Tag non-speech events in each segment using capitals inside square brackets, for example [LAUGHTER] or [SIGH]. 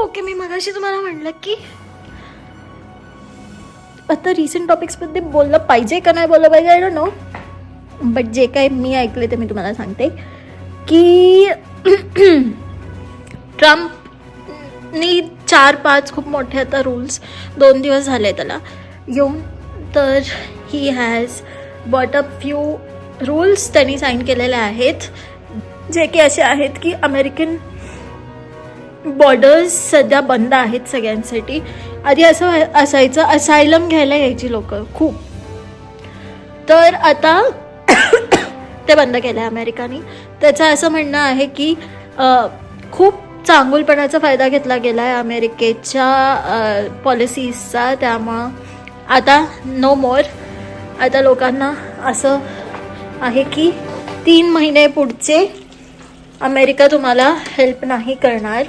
Okay मी मगाशी तुम्हाला म्हणलं की आता रिसेंट टॉपिक्समध्ये बोललं पाहिजे का नाही बोललं पाहिजे? आय डोंट नो बट जे काय मी ऐकले ते मी तुम्हाला सांगते की ट्रम्पनी चार पाच खूप मोठे आता रूल्स दोन दिवस झाले त्याला. येऊन तर he has brought up few rules त्यांनी साईन केलेले आहेत. जे की असे आहेत की अमेरिकन बॉर्डर्स सध्या बंद आहेत सगळ्यांसाठी. आधी असं असायचं असायलम घ्यायला यायची लोक खूप. तर आता [COUGHS] ते बंद केलं आहे अमेरिकाने. त्याचं असं म्हणणं आहे की खूप चांगुलपणाचा फायदा घेतला गेला आहे अमेरिकेच्या पॉलिसीजचा त्यामुळं आता नो मोर आता लोकांना असं आहे की तीन महिने पुढचे अमेरिका तुम्हाला हेल्प नाही करणार.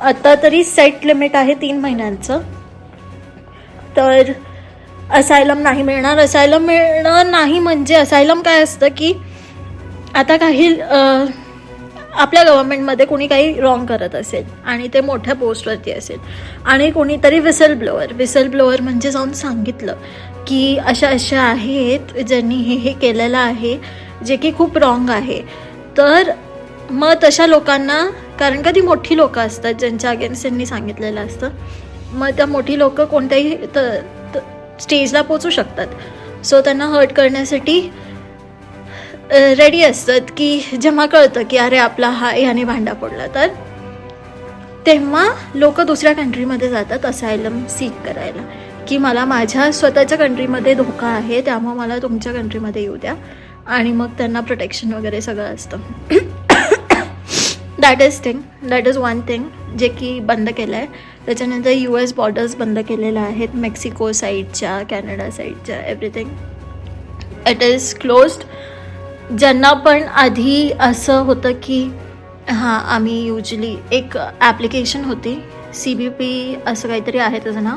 आता तरी सेट लिमिट आहे तीन महिन्यांचं. तर असायलम नाही मिळणार. असायलम मिळणं नाही म्हणजे असायलम काय असतं की आता काही आपल्या गव्हर्मेंटमध्ये कोणी काही रॉंग करत असेल आणि ते मोठ्या पोस्टवरती असेल आणि कोणीतरी विसल ब्लोअर विसल ब्लोअर म्हणजे जाऊन सांगितलं की अशा अशा आहेत ज्यांनी हे हे केलेलं आहे जे की खूप रॉंग आहे. तर मग तशा लोकांना कारण का ती मोठी लोकं असतात ज्यांच्या अगेन्स्ट त्यांनी सांगितलेलं असतं. मग त्या मोठी लोकं कोणत्याही त, त, स्टेजला पोचू शकतात. सो त्यांना हर्ट करण्यासाठी रेडी असतात की जेव्हा कळतं की अरे आपला हा ह्याने भांडा पडला तर तेव्हा लोक दुसऱ्या कंट्रीमध्ये जातात असायलम सीक करायला. की मला माझ्या स्वतःच्या कंट्रीमध्ये धोका आहे त्यामुळे मला तुमच्या कंट्रीमध्ये येऊ द्या. आणि मग त्यांना प्रोटेक्शन वगैरे सगळं असतं. That is thing that is one thing जे की बंद केलं आहे त्याच्यानंतर यू एस बॉर्डर्स बंद केलेल्या आहेत. मेक्सिको साईडच्या कॅनडा साईडच्या एव्हरीथिंग इट इज क्लोज्ड ज्यांना पण आधी असं होतं की हां आम्ही युजली एक ॲप्लिकेशन होती. सी बी पी असं काहीतरी आहे त्याचं नाव.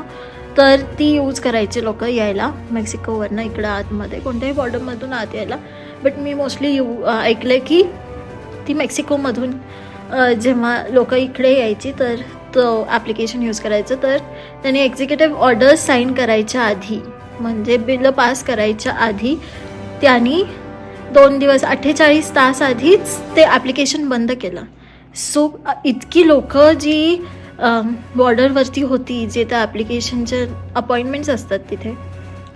तर ती यूज करायची लोकं यायला. मेक्सिकोवरनं इकडं आतमध्ये. कोणत्याही बॉर्डरमधून आत यायला. बट मी मोस्टली यू ऐकलं की ती मेक्सिकोमधून जेव्हा लोक इकडे यायची तर तो ॲप्लिकेशन यूज करायचं तर त्यांनी एक्झिक्युटिव्ह ऑर्डर्स साईन करायच्या आधी म्हणजे बिलं पास करायच्या आधी त्यांनी दोन दिवस अठ्ठेचाळीस तास आधीच ते ॲप्लिकेशन बंद केलं. सो इतकी लोक जी बॉर्डरवरती होती जे त्या ॲप्लिकेशनचे अपॉइंटमेंट्स असतात तिथे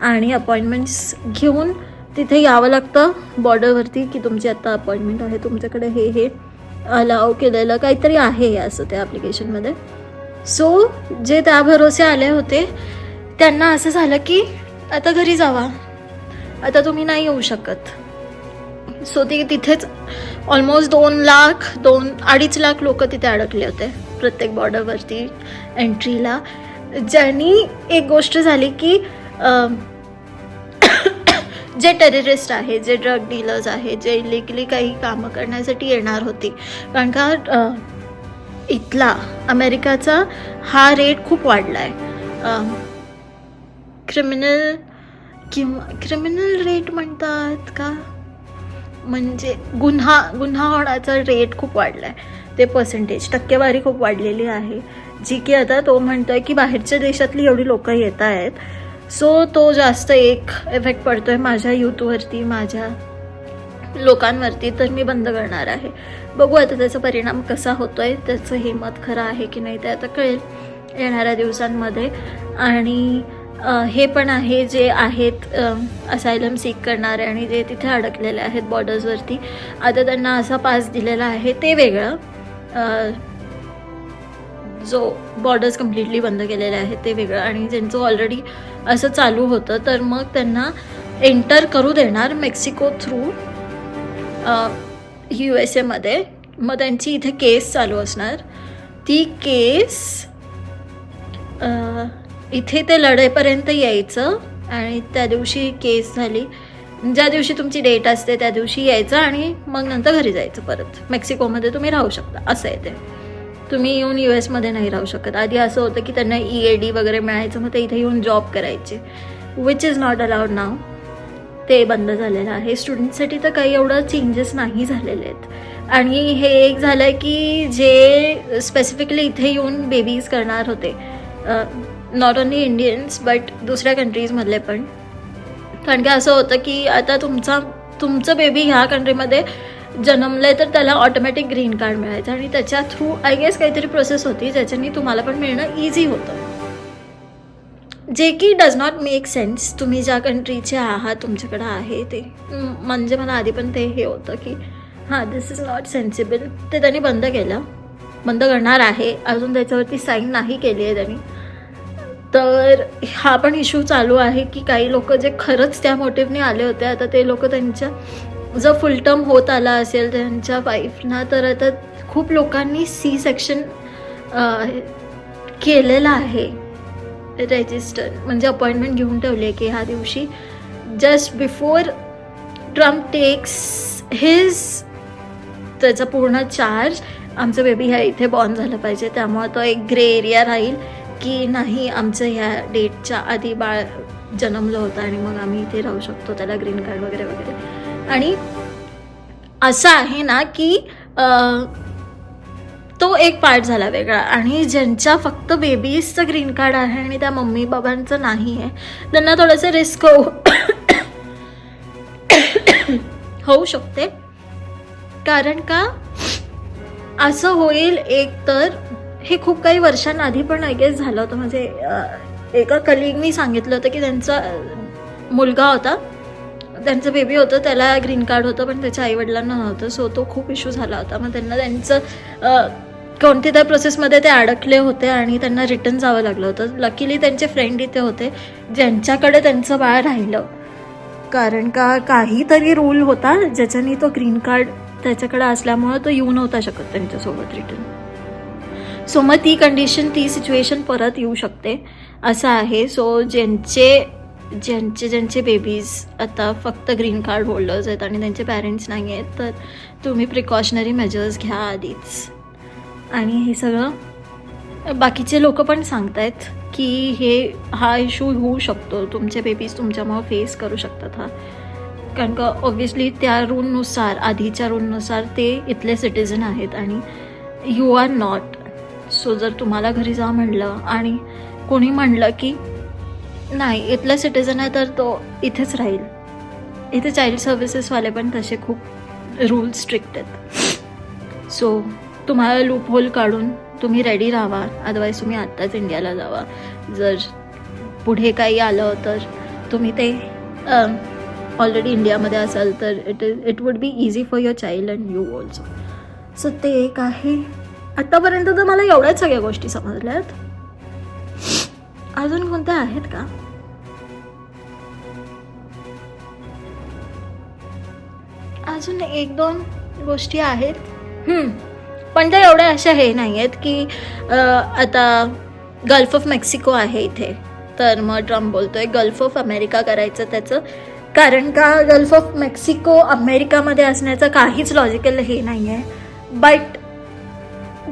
आणि अपॉइंटमेंट्स घेऊन तिथे यावं लागतं बॉर्डरवरती की तुमची आत्ता अपॉइंटमेंट आहे तुमच्याकडे हे हे. अलाव केलेलं काहीतरी आहे असं त्या ॲप्लिकेशनमध्ये सो जे त्या भरोसे आले होते त्यांना असं झालं की आता घरी जावा. आता तुम्ही नाही येऊ शकत. सो ती तिथेच ऑलमोस्ट दोन लाख दोन अडीच लाख लोक तिथे अडकले होते. प्रत्येक बॉर्डरवरती एंट्रीला ज्यांनी एक गोष्ट झाली की जे टेररिस्ट आहे जे ड्रग डीलर्स आहे जे इलिगली काही कामं करण्यासाठी येणार होती. कारण का इथला अमेरिकाचा हा रेट खूप वाढला आहे क्रिमिनल किंवा क्रिमिनल रेट म्हणतात का? म्हणजे गुन्हा गुन्हा होण्याचा रेट खूप वाढला आहे ते पर्सेंटेज टक्केवारी खूप वाढलेली आहे. जी की आता तो म्हणतोय की बाहेरच्या देशातली एवढी लोकं येत आहेत. सो तो जास्त एक इफेक्ट पडतो आहे माझ्या यूथवरती माझ्या लोकांवरती तर मी बंद करणार आहे. बघू आता त्याचा परिणाम कसा होतो आहे त्याचं हे मत खरं आहे की नाही ते आता कळेल येणाऱ्या दिवसांमध्ये. आणि हे पण आहे जे आहेत असायलम सीक करणारे आणि जे तिथे अडकलेले आहेत बॉर्डर्सवरती आता त्यांना असा पास दिलेला आहे ते वेगळं. जो बॉर्डर्स कम्प्लिटली बंद केलेले आहेत ते वेगळं. आणि ज्यांचं ऑलरेडी असं चालू होतं. तर मग त्यांना एंटर करू देणार मेक्सिको थ्रू यू एस एमध्ये मग त्यांची इथे केस चालू असणार. ती केस इथे ते लढेपर्यंत यायचं आणि त्या दिवशी केस झाली. ज्या दिवशी तुमची डेट असते त्या दिवशी यायचं आणि मग नंतर घरी जायचं परत. मेक्सिकोमध्ये तुम्ही राहू शकता. असं आहे ते. तुम्ही येऊन यू एसमध्ये नाही राहू शकत. आधी असं होतं की त्यांना ई ए डी वगैरे मिळायचं मग ते इथे येऊन जॉब करायचे. Which is not allowed now ते बंद झालेलं आहे. स्टुडंटसाठी तर काही एवढं चेंजेस नाही झालेले आहेत. आणि हे एक झालं की जे स्पेसिफिकली इथे येऊन बेबीज करणार होते नॉट ओनली इंडियन्स बट दुसऱ्या कंट्रीजमधले पण. कारण की असं होतं की आता तुमचा तुमचं बेबी ह्या कंट्रीमध्ये जन्मलंय तर त्याला ऑटोमॅटिक ग्रीन कार्ड मिळायचं आणि त्याच्या थ्रू आय गेस काहीतरी प्रोसेस होती ज्याच्यानी तुम्हाला पण मिळणं इझी होतं. जे की डज नॉट मेक सेन्स तुम्ही ज्या कंट्रीचे आहात तुमच्याकडं आहे ते. म्हणजे मला आधी पण ते हे होतं की हां दिस इज नॉट सेन्सिबल ते त्यांनी बंद केलं. बंद करणार आहे. अजून त्याच्यावरती साईन नाही केली आहे त्यांनी. तर हा पण इश्यू चालू आहे की काही लोक जे खरंच त्या मोटिव्हने आले होते आता ते लोक त्यांच्या जर फुल टर्म होत आला असेल त्यांच्या वाईफना तर आता खूप लोकांनी सी सेक्शन केलेलं आहे. रेजिस्टर म्हणजे अपॉइंटमेंट घेऊन ठेवली आहे की ह्या दिवशी just before Trump takes his त्याचा पूर्ण चार्ज आमचं बेबी ह्या इथे बॉर्न झालं पाहिजे. त्यामुळे तो एक ग्रे एरिया राहील की नाही आमचं ह्या डेटच्या आधी बाळ जन्मलं होतं आणि मग आम्ही इथे राहू शकतो त्याला ग्रीन कार्ड वगैरे वगैरे. आणि असं आहे ना की तो एक पार्ट झाला वेगळा. आणि ज्यांच्या फक्त बेबीजचं ग्रीन कार्ड आहे आणि त्या मम्मी बाबांचं नाही आहे त्यांना थोडंसं रिस्क होऊ होऊ शकते. कारण का? असं होईल एक तर हे खूप काही वर्षांआधी पण आय गेस झालं होतं. म्हणजे एका कलिगनी सांगितलं होतं की त्यांचा मुलगा होता. त्यांचं बेबी होतं त्याला ग्रीन कार्ड होतं पण त्याच्या आईवडिलांना नव्हतं. सो तो खूप इश्यू झाला होता. मग त्यांना त्यांचं कोणत्या त्या प्रोसेसमध्ये ते अडकले होते आणि त्यांना रिटर्न जावं लागलं होतं. लकीली त्यांचे फ्रेंड इथे होते ज्यांच्याकडे त्यांचं बाळ राहिलं. कारण का काहीतरी रूल होता ज्याच्याने तो ग्रीन कार्ड त्याच्याकडे असल्यामुळं तो येऊ नव्हता शकत त्यांच्यासोबत रिटर्न सो मग ती कंडिशन ती सिच्युएशन परत येऊ शकते असं आहे. सो ज्यांचे ज्यांचे ज्यांचे बेबीज आता फक्त ग्रीन कार्ड होल्डर्स आहेत आणि त्यांचे पॅरेंट्स नाही आहेत तर तुम्ही प्रिकॉशनरी मेजर्स घ्या आधीच. आणि हे सगळं बाकीचे लोक पण सांगतायत की हे हा इश्यू होऊ शकतो. तुमचे बेबीज तुमच्यामुळं फेस करू शकतात हा. कारण का ऑब्व्हियसली त्या रूलनुसार आधीच्या रूलनुसार ते इथले सिटिझन आहेत आणि यू आर नॉट सो जर तुम्हाला घरी जा म्हणलं आणि कोणी म्हणलं की नाही इथला सिटीजन आहे तर तो इथेच राहील. इथे चाइल्ड सर्व्हिसेसवाले पण तसे खूप रूल स्ट्रिक्ट आहेत. सो तुम्हाला लूप होल काढून तुम्ही रेडी राहा अदरवाईज तुम्ही आत्ताच इंडियाला जावा. जर पुढे काही आलं तर तुम्ही ते ऑलरेडी इंडियामध्ये असाल तर it is it would be easy for your child and you also so ते एक आहे. आत्तापर्यंत तर मला एवढ्याच सगळ्या गोष्टी समजल्या आहेत अजून कोणत्या आहेत का? अजून एक दोन गोष्टी आहेत. पण त्या एवढ्या अशा हे नाही आहेत की आता गल्फ ऑफ मेक्सिको आहे इथे. तर मग ट्रम्प बोलतोय गल्फ ऑफ अमेरिका करायचं त्याचं. कारण का गल्फ ऑफ मेक्सिको अमेरिकामध्ये असण्याचं काहीच लॉजिकल हे नाही आहे बट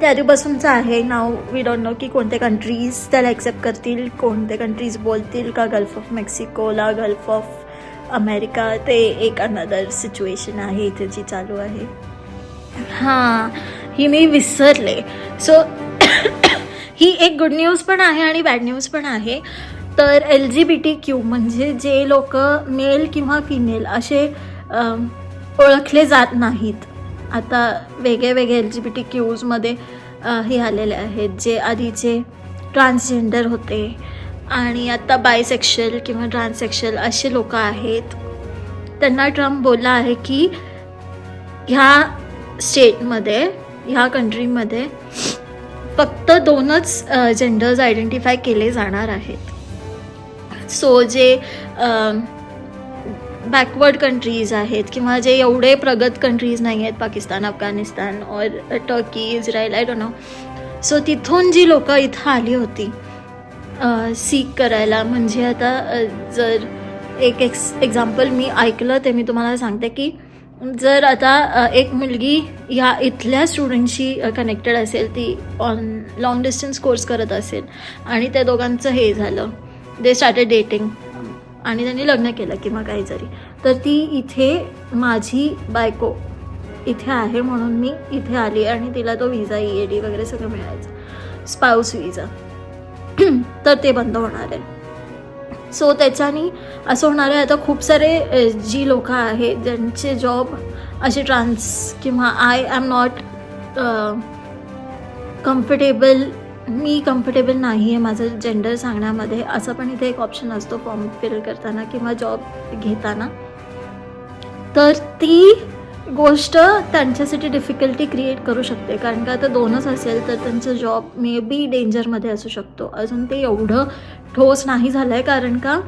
ते बसूनचं आहे. नाव वी डोंट नो की कोणत्या कंट्रीज त्याला ॲक्सेप्ट करतील कोणते कंट्रीज बोलतील का गल्फ ऑफ मेक्सिकोला गल्फ ऑफ अमेरिका ते एक अनदर सिच्युएशन आहे इथे जी चालू आहे. हां ही मी विसरले. सो [COUGHS] ही एक गुड न्यूज पण आहे आणि बॅड न्यूज पण आहे. तर L G B T Q म्हणजे जे लोक मेल किंवा फिमेल असे ओळखले जात नाहीत. आता वेगळे वेगळे एल जी बी टी क्यूजमध्ये हे आलेले आहेत जे आधीचे ट्रान्सजेंडर होते आणि आता बायसेक्शल किंवा ट्रान्ससेक्शल असे लोक आहेत. त्यांना ट्रम्प बोलला आहे की ह्या स्टेटमध्ये ह्या कंट्रीमध्ये फक्त दोनच जेंडर्स आयडेंटिफाय केले जाणार आहेत. सो जे बॅकवर्ड कंट्रीज आहेत किंवा जे एवढे प्रगत कंट्रीज नाही आहेत पाकिस्तान अफगाणिस्तान और Turkey Israel I don't know so तिथून जी लोकं इथं आली होती uh, सीक करायला म्हणजे आता uh, जर एक एक्स एक्झाम्पल मी ऐकलं ते मी तुम्हाला सांगते की जर आता uh, एक मुलगी ह्या इथल्या स्टुडंटशी कनेक्टेड असेल ती ऑन लॉंग डिस्टन्स कोर्स करत असेल आणि त्या दोघांचं हे झालं. दे स्टार्टेड डेटिंग आणि त्यांनी लग्न केलं किंवा काही जरी. तर ती इथे माझी बायको इथे आहे म्हणून मी इथे आली आणि तिला तो विजा ई ए डी वगैरे सगळं मिळायचं. स्पाऊस विजा [CLEARS THROAT] तर ते बंद होणार आहे. सो त्याच्यानी असं होणार आहे आता खूप सारे जी लोक आहेत ज्यांचे जॉब असे ट्रान्स किंवा आय एम नॉट कम्फर्टेबल मी कम्फर्टेबल नाही आहे माझं जेंडर सांगण्यामध्ये. असं पण इथे एक ऑप्शन असतो फॉर्म फिल करताना किंवा जॉब घेताना. तर ती गोष्ट त्यांच्यासाठी डिफिकल्टी क्रिएट करू शकते. कारण का आता दोनच असेल तर त्यांचं जॉब मे बी डेंजरमध्ये असू शकतो. अजून ते एवढं ठोस नाही झालं आहे कारण का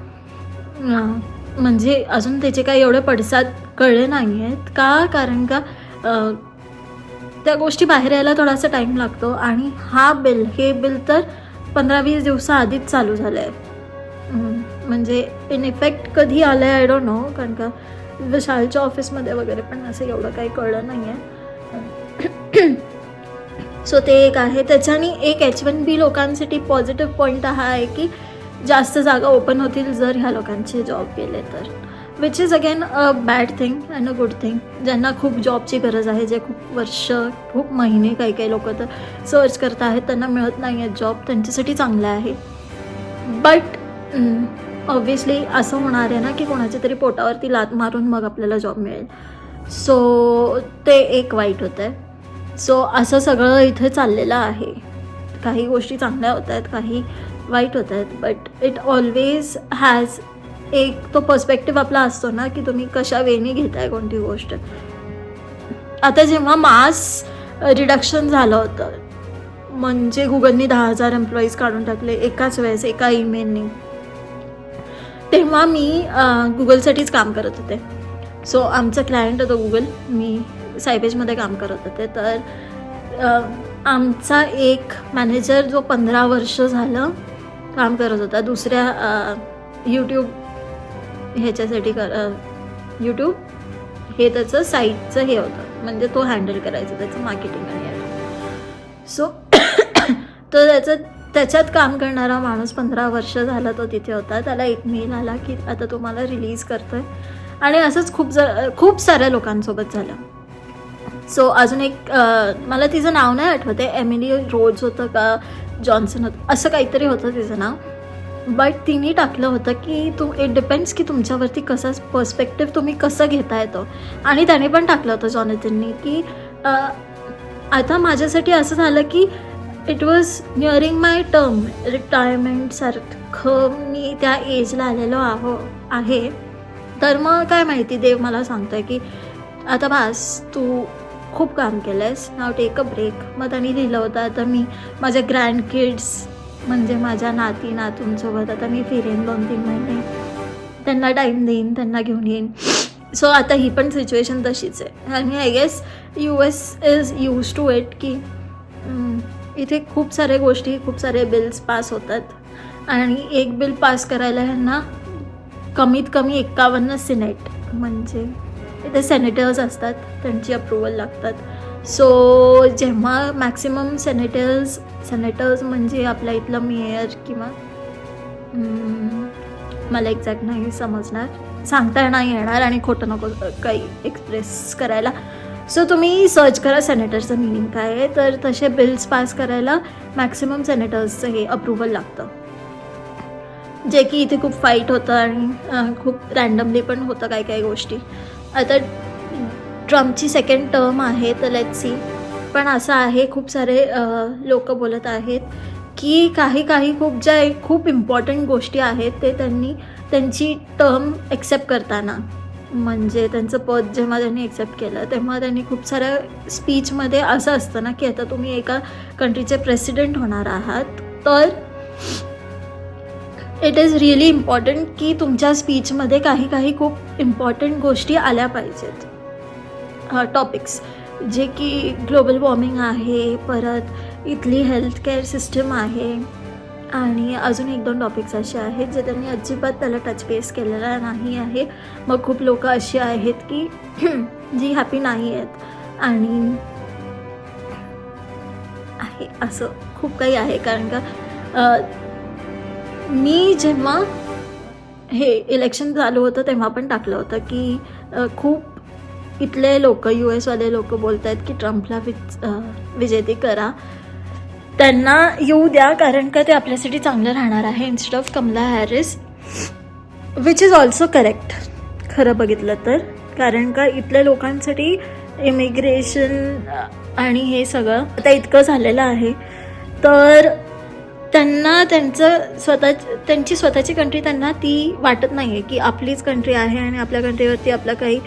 म्हणजे अजून त्याचे काही एवढे पडसाद कळले नाही आहेत का? कारण का त्या गोष्टी बाहेर यायला थोडासा टाईम लागतो आणि हा बिल हे बिल तर पंधरा वीस दिवसाआधीच चालू झालं आहे म्हणजे इन इफेक्ट कधी आलं आहे आय डोंट नो कारण का विशालच्या ऑफिसमध्ये वगैरे पण असं एवढं काही कळलं नाही आहे सो ते एक आहे. त्याच्याने एक एच वन बी लोकांसाठी पॉझिटिव्ह पॉईंट हा आहे की जास्त जागा ओपन होतील जर ह्या लोकांचे जॉब गेले तर. Which is again a bad thing and a good thing ज्यांना खूप जॉबची गरज आहे जे खूप वर्ष खूप महिने काही काही लोक तर सर्च करत आहेत त्यांना मिळत नाही आहेत जॉब त्यांच्यासाठी चांगलं आहे. बट ऑब्व्हियसली mm, असं होणार आहे ना की कोणाच्या तरी पोटावरती लात मारून मग आपल्याला जॉब मिळेल. सो ते एक वाईट होतं आहे सो असं सगळं इथे चाललेलं आहे. काही गोष्टी चांगल्या होत आहेत काही वाईट होत आहेत बट इट ऑलवेज हॅज एक तो पर्स्पेक्टिव्ह आपला असतो ना की तुम्ही कशा वेनी घेताय कोणती गोष्ट. आता जेव्हा मास रिडक्शन झालं होतं म्हणजे गुगलनी दहा हजार एम्प्लॉईज काढून टाकले एकाच वेळेस एका ईमेलनी तेव्हा मी गुगलसाठीच काम करत होते. सो आमचं क्लायंट होतं गुगल मी सायबेजमध्ये काम करत होते. तर आमचा एक मॅनेजर जो पंधरा वर्ष झालं काम करत होता दुसऱ्या यूट्यूब ह्याच्यासाठी कर यूट्यूब हे त्याचं साईटचं हे होतं. म्हणजे तो हँडल करायचा त्याचं मार्केटिंग आणि सो [COUGHS] तर त्याचं त्याच्यात काम करणारा माणूस पंधरा वर्ष झाला तो तिथे होता. त्याला एक मेल आला की आता तुम्हाला रिलीज करतोय. आणि असंच खूप ज खूप साऱ्या लोकांसोबत झालं. सो अजून एक मला तिचं नाव नाही आठवते एमिली रोज होतं का? जॉन्सन होतं. असं काहीतरी होतं तिचं नाव. बट तिने टाकलं होतं की तू इट डिपेंड्स की तुमच्यावरती कसा पर्स्पेक्टिव्ह तुम्ही कसं घेता येतो आणि त्याने पण टाकलं होतं जॉनथननी की आता माझ्यासाठी असं झालं की it was nearing my term रिटायरमेंटसारखं मी त्या एजला आलेलो आहो आहे. तर मग काय माहिती देव मला सांगतोय की आता बास तू खूप काम केलं आहेस नाव टेक अ ब्रेक मग त्यांनी लिहिलं होतं आता मी माझ्या ग्रँड किड्स म्हणजे माझ्या नाती नातूंसोबत. आता मी फिरेन दोन तीन महिने. त्यांना टाईम देईन त्यांना घेऊन येईन. सो आता ही पण सिच्युएशन तशीच आहे. आणि I guess U S is use to it की इथे खूप साऱ्या गोष्टी खूप सारे बिल्स पास होतात. आणि एक बिल पास करायला ह्यांना कमीत कमी एक्कावन्न सिनेट म्हणजे इथे सेनेटर्स असतात त्यांची अप्रुव्हल लागतात. सो जेव्हा मॅक्सिमम सेनेटर्स सेनेटर्स म्हणजे आपल्या इथलं मेयर किंवा मला एक्झॅक्ट नाही समजणार. सांगता नाही येणार आणि खोटं नको काही एक्सप्रेस करायला. सो तुम्ही सर्च करा सेनेटरचं मिनिंग काय आहे तर तसे बिल्स पास करायला मॅक्सिमम सेनेटर्सचं हे अप्रुव्हल लागतं. जे की इथे खूप फाईट होतं आणि खूप रँडमली पण होतं काही काही गोष्टी. आता ट्रम्पची सेकंड टर्म आहे तर लेट सी पण असं आहे खूप सारे लोक बोलत आहेत की काही काही खूप ज्या खूप इम्पॉर्टंट गोष्टी आहेत ते त्यांनी त्यांची टर्म एक्सेप्ट करताना. म्हणजे त्यांचं पद जेव्हा त्यांनी एक्सेप्ट केलं तेव्हा त्यांनी खूप साऱ्या स्पीचमध्ये असं असतं ना की आता तुम्ही एका कंट्रीचे प्रेसिडेंट होणार आहात तर इट इज रिअली इम्पॉर्टंट की तुमच्या स्पीचमध्ये काही काही खूप इम्पॉर्टंट गोष्टी आल्या पाहिजेत. टॉपिक्स जे की ग्लोबल वॉर्मिंग आहे परत इथली हेल्थकेअर सिस्टम आहे आणि अजून एक दोन टॉपिक्स असे आहेत जे त्यांनी अजिबात त्याला टच बेस केलेला नाही आहे. मग खूप लोक अशी आहेत की [CLEARS THROAT] जी हॅपी नाही आहेत. आणि आहे असं खूप काही आहे. कारण का मी जेव्हा हे इलेक्शन चालू होतं तेव्हा पण टाकलं होतं की खूप इथले लोक यू एसवाले लोक बोलत आहेत की ट्रम्पला विज विजेते करा. त्यांना येऊ द्या कारण का ते आपल्यासाठी चांगलं राहणार आहे instead of Kamala Harris which is also correct खरं बघितलं तर. कारण का इथल्या लोकांसाठी इमिग्रेशन आणि हे सगळं आता इतकं झालेलं आहे. तर त्यांना त्यांचं स्वतः त्यांची स्वतःची कंट्री त्यांना ती वाटत नाही आहे की आपलीच कंट्री आहे आणि आपल्या कंट्रीवरती आपला काही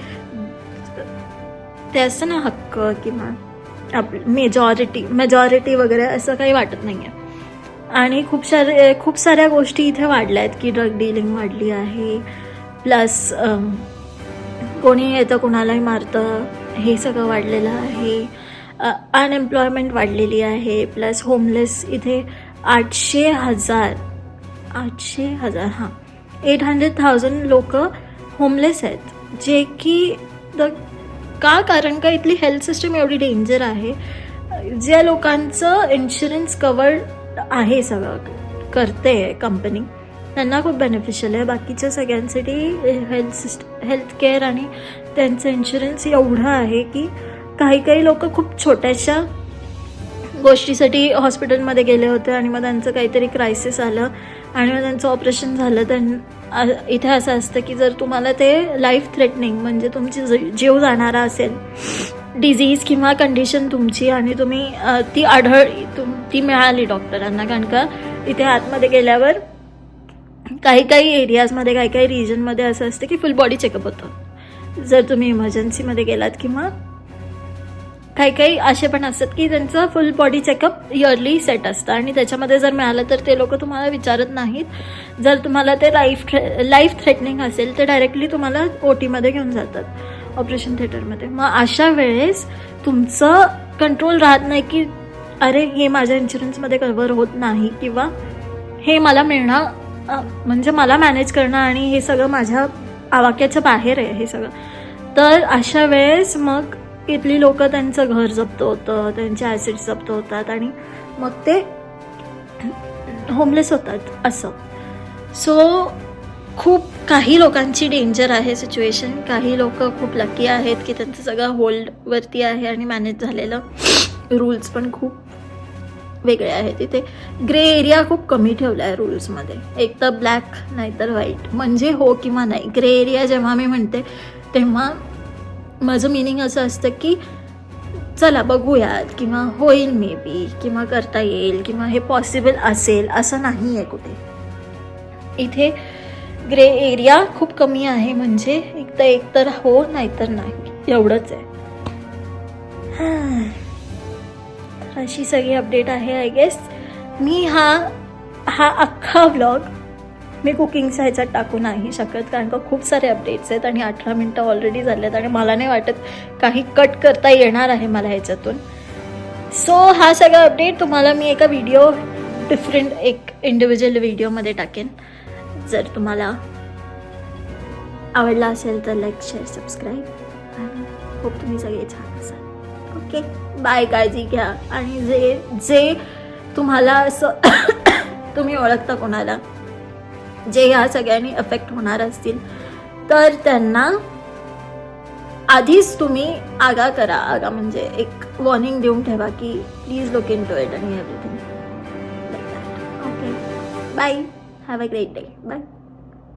ते असं ना हक्क किंवा आप मेजॉरिटी मेजॉरिटी वगैरे असं काही वाटत नाही आहे आणि खूप सारे खूप साऱ्या गोष्टी इथे वाढल्या आहेत की ड्रग डिलिंग वाढली आहे. प्लस कोणी येतं कोणालाही मारतं हे सगळं वाढलेलं आहे. अनएम्प्लॉयमेंट वाढलेली आहे. प्लस होमलेस इथे आठशे हजार आठशे हजार हां. एट हंड्रेड थाउजंड लोक होमलेस आहेत. जे की द का? कारण का इथली हेल्थ सिस्टम एवढी डेंजर आहे? ज्या लोकांचं इन्शुरन्स कवर्ड आहे सगळं करते कंपनी त्यांना खूप बेनिफिशियल आहे. बाकीच्या सगळ्यांसाठी हेल्थ सिस्ट हेल्थ केअर आणि त्यांचं इन्शुरन्स एवढं आहे की काही काही लोक खूप छोट्याशा गोष्टीसाठी हॉस्पिटलमध्ये गेले होते आणि मग त्यांचं काहीतरी क्रायसिस आलं आणि मग त्यांचं ऑपरेशन झालं त्यां इथे असं असतं की जर तुम्हाला ते लाईफ थ्रेटनिंग म्हणजे तुमची ज- जीव जाणारा असेल डिझीज किंवा कंडिशन तुमची आणि तुम्ही ती आढळ तुम ती मिळाली डॉक्टरांना कारण का इथे आतमध्ये गेल्यावर काही काही एरियाजमध्ये काही काही रिजनमध्ये असं असतं की फुल बॉडी चेकअप होतं. जर तुम्ही इमर्जन्सीमध्ये गेलात किंवा काही काही असे पण असतात की त्यांचं full body checkup yearly set असतं. आणि त्याच्यामध्ये जर मिळालं तर ते लोक तुम्हाला विचारत नाहीत. जर तुम्हाला ते लाईफ लाईफ थ्रेटनिंग असेल तर डायरेक्टली तुम्हाला ओ टीमध्ये घेऊन जातात ऑपरेशन थिएटरमध्ये मग अशा वेळेस तुमचं कंट्रोल राहत नाही की अरे हे माझ्या इन्शुरन्समध्ये कव्हर होत नाही किंवा हे मला मिळणं म्हणजे मला मॅनेज करणं आणि हे सगळं माझ्या आवाक्याच्या बाहेर आहे हे सगळं. तर अशा वेळेस मग इथली लोक त्यांचं घर जप्त होतं त्यांचे ॲसिड्स जप्त होतात आणि मग ते होमलेस होतात असं. सो खूप काही लोकांची डेंजर आहे सिच्युएशन काही लोक खूप लकी आहेत की त्यांचं सगळं होल्डवरती आहे आणि मॅनेज झालेलं रूल्स पण खूप वेगळे आहेत तिथे. ग्रे एरिया खूप कमी ठेवला आहे रूल्समध्ये एक तर ब्लॅक नाहीतर व्हाईट म्हणजे हो किंवा नाही ग्रे एरिया जेव्हा मी म्हणते तेव्हा माझं मिनिंग असं असतं की चला बघूयात किंवा होईल मे बी किंवा करता येईल किंवा हे पॉसिबल असेल असं नाही आहे कुठे. इथे ग्रे एरिया खूप कमी आहे म्हणजे एक तर एक तर हो नाहीतर नाही. एवढंच आहे. हां. अशी सगळी अपडेट आहे आय गेस मी हा हा अख्खा ब्लॉग मी कुकिंगच्या ह्याच्यात टाकू नाही शकत कारण का खूप सारे अपडेट्स आहेत आणि अठरा मिनटं ऑलरेडी झाले आहेत आणि मला नाही वाटत काही कट करता येणार आहे मला ह्याच्यातून. सो हा सगळा अपडेट तुम्हाला मी एका व्हिडिओ डिफरंट एक इंडिव्हिज्युअल व्हिडिओमध्ये टाकेन. जर तुम्हाला आवडला असेल तर लाईक शेअर सबस्क्राईब होप तुम्ही सगळे छान असाल. ओके बाय काळजी घ्या. आणि जे जे तुम्हाला असं [COUGHS] तुम्ही ओळखता कोणाला जे ह्या सगळ्यांनी अफेक्ट होणार असतील तर त्यांना आधीच तुम्ही आगा करा. आगा म्हणजे एक वॉर्निंग देऊन ठेवा की please look into it आणि everything okay bye have a great day bye